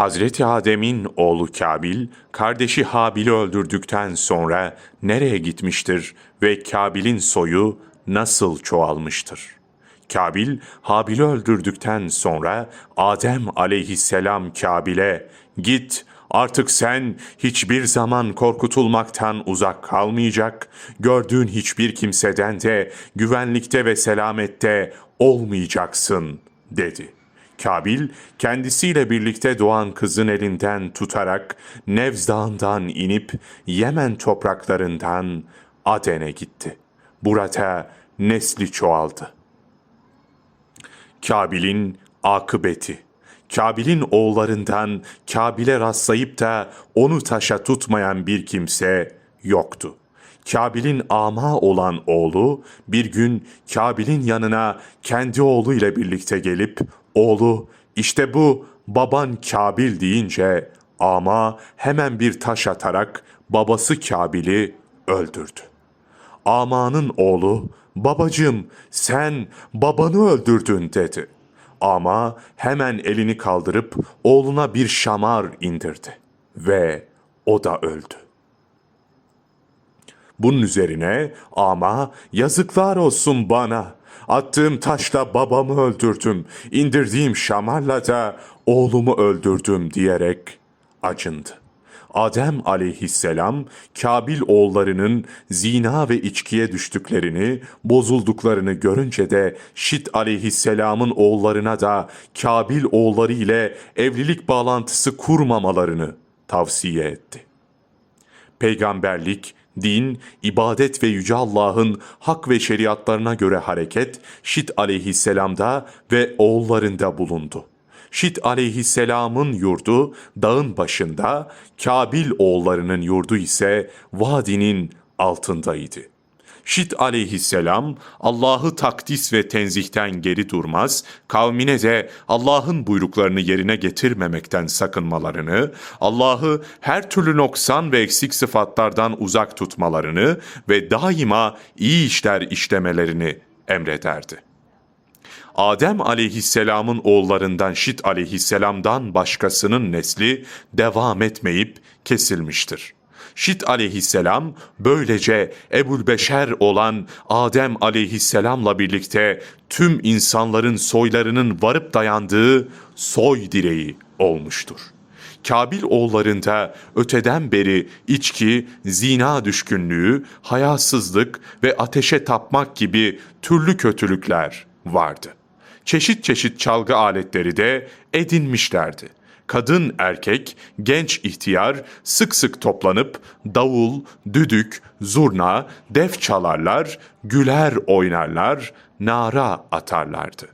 Hazreti Adem'in oğlu Kabil, kardeşi Habil'i öldürdükten sonra nereye gitmiştir ve Kabil'in soyu nasıl çoğalmıştır? Kabil, Habil'i öldürdükten sonra Adem aleyhisselam Kabil'e, git artık sen hiçbir zaman korkutulmaktan uzak kalmayacak, gördüğün hiçbir kimseden de güvenlikte ve selamette olmayacaksın, dedi.'' Kabil kendisiyle birlikte doğan kızın elinden tutarak Nevz Dağı'ndan inip Yemen topraklarından Aden'e gitti. Burada nesli çoğaldı. Kabil'in akıbeti Kabil'in oğullarından Kabil'e rastlayıp da onu taşa tutmayan bir kimse yoktu. Kabil'in ama olan oğlu bir gün Kabil'in yanına kendi oğlu ile birlikte gelip oğlu işte bu baban Kabil deyince ama hemen bir taş atarak babası Kabil'i öldürdü. Amanın oğlu babacığım sen babanı öldürdün dedi. Ama hemen elini kaldırıp oğluna bir şamar indirdi ve o da öldü. Bunun üzerine ama yazıklar olsun bana. Attığım taşla babamı öldürdüm. indirdiğim şamarla da oğlumu öldürdüm diyerek acındı. Adem aleyhisselam Kabil oğullarının zina ve içkiye düştüklerini, bozulduklarını görünce de Şit aleyhisselamın oğullarına da Kabil oğulları ile evlilik bağlantısı kurmamalarını tavsiye etti. Peygamberlik, din, ibadet ve Yüce Allah'ın hak ve şeriatlarına göre hareket Şit aleyhisselamda ve oğullarında bulundu. Şit aleyhisselamın yurdu dağın başında, Kabil oğullarının yurdu ise vadinin altındaydı. Şit aleyhisselam Allah'ı takdis ve tenzihten geri durmaz, kavmine de Allah'ın buyruklarını yerine getirmemekten sakınmalarını, Allah'ı her türlü noksan ve eksik sıfatlardan uzak tutmalarını ve daima iyi işler işlemelerini emrederdi. Adem aleyhisselamın oğullarından Şit aleyhisselamdan başkasının nesli devam etmeyip kesilmiştir. Şit aleyhisselam böylece Ebul Beşer olan Adem aleyhisselamla birlikte tüm insanların soylarının varıp dayandığı soy direği olmuştur. Kabil oğullarında öteden beri içki, zina düşkünlüğü, hayasızlık ve ateşe tapmak gibi türlü kötülükler vardı. Çeşit çeşit çalgı aletleri de edinmişlerdi kadın erkek, genç ihtiyar sık sık toplanıp davul, düdük, zurna, def çalarlar, güler oynarlar, nara atarlardı.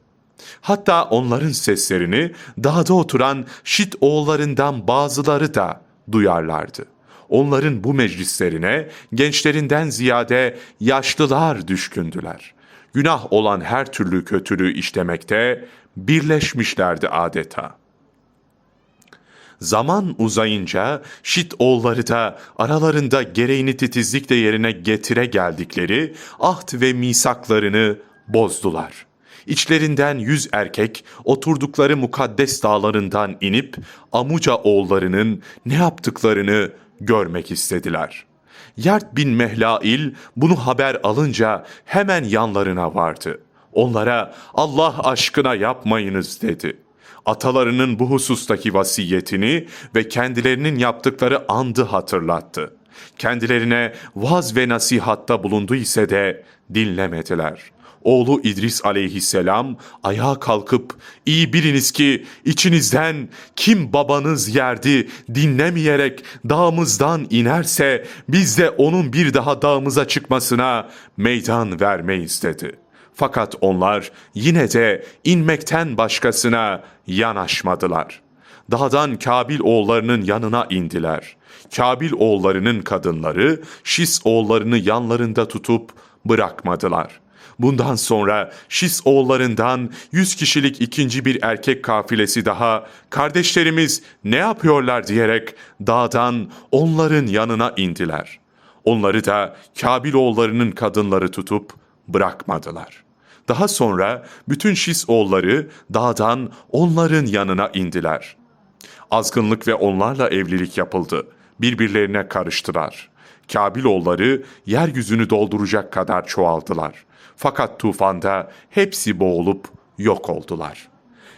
Hatta onların seslerini dağda oturan Şit oğullarından bazıları da duyarlardı. Onların bu meclislerine gençlerinden ziyade yaşlılar düşkündüler. Günah olan her türlü kötülüğü işlemekte birleşmişlerdi adeta.'' Zaman uzayınca Şit oğulları da aralarında gereğini titizlikle yerine getire geldikleri ahd ve misaklarını bozdular. İçlerinden yüz erkek oturdukları mukaddes dağlarından inip Amuca oğullarının ne yaptıklarını görmek istediler. Yert bin Mehlail bunu haber alınca hemen yanlarına vardı. Onlara Allah aşkına yapmayınız dedi.'' Atalarının bu husustaki vasiyetini ve kendilerinin yaptıkları andı hatırlattı. Kendilerine vaz ve nasihatta bulundu ise de dinlemediler. Oğlu İdris aleyhisselam ayağa kalkıp iyi biliniz ki içinizden kim babanız yerdi dinlemeyerek dağımızdan inerse biz de onun bir daha dağımıza çıkmasına meydan vermeyiz dedi.'' Fakat onlar yine de inmekten başkasına yanaşmadılar. Dağdan Kabil oğullarının yanına indiler. Kabil oğullarının kadınları Şis oğullarını yanlarında tutup bırakmadılar. Bundan sonra Şis oğullarından yüz kişilik ikinci bir erkek kafilesi daha kardeşlerimiz ne yapıyorlar diyerek dağdan onların yanına indiler. Onları da Kabil oğullarının kadınları tutup bırakmadılar.'' Daha sonra bütün Şis oğulları dağdan onların yanına indiler. Azgınlık ve onlarla evlilik yapıldı. Birbirlerine karıştılar. Kabiloğulları yeryüzünü dolduracak kadar çoğaldılar. Fakat tufanda hepsi boğulup yok oldular.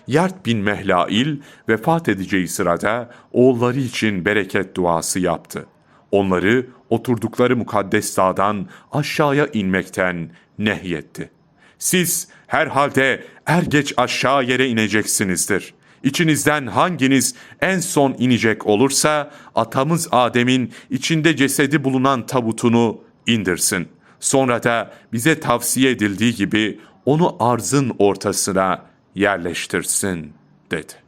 Yart bin Mehlail vefat edeceği sırada oğulları için bereket duası yaptı. Onları oturdukları mukaddes dağdan aşağıya inmekten nehyetti. Siz herhalde er geç aşağı yere ineceksinizdir. İçinizden hanginiz en son inecek olursa atamız Adem'in içinde cesedi bulunan tabutunu indirsin. Sonra da bize tavsiye edildiği gibi onu arzın ortasına yerleştirsin dedi.